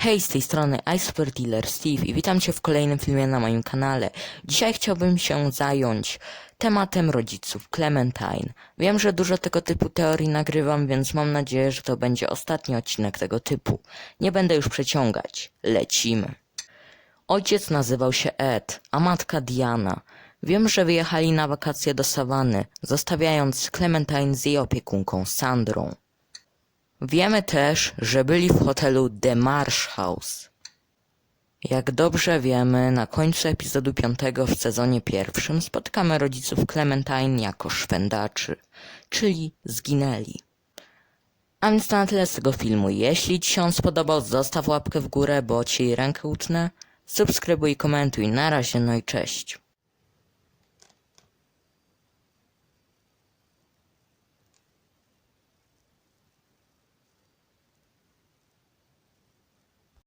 Hej, z tej strony iSuper Dealer Steve i witam Cię w kolejnym filmie na moim kanale. Dzisiaj chciałbym się zająć tematem rodziców Clementine. Wiem, że dużo tego typu teorii nagrywam, więc mam nadzieję, że to będzie ostatni odcinek tego typu. Nie będę już przeciągać. Lecimy. Ojciec nazywał się Ed, a matka Diana. Wiem, że wyjechali na wakacje do Sawanny, zostawiając Clementine z jej opiekunką Sandrą. Wiemy też, że byli w hotelu The Marsh House. Jak dobrze wiemy, na końcu epizodu piątego w sezonie pierwszym spotkamy rodziców Clementine jako szwendaczy, czyli zginęli. A więc to na tyle z tego filmu. Jeśli Ci się on spodobał, zostaw łapkę w górę, bo Ci rękę utnę. Subskrybuj komentuj. Na razie, no i cześć.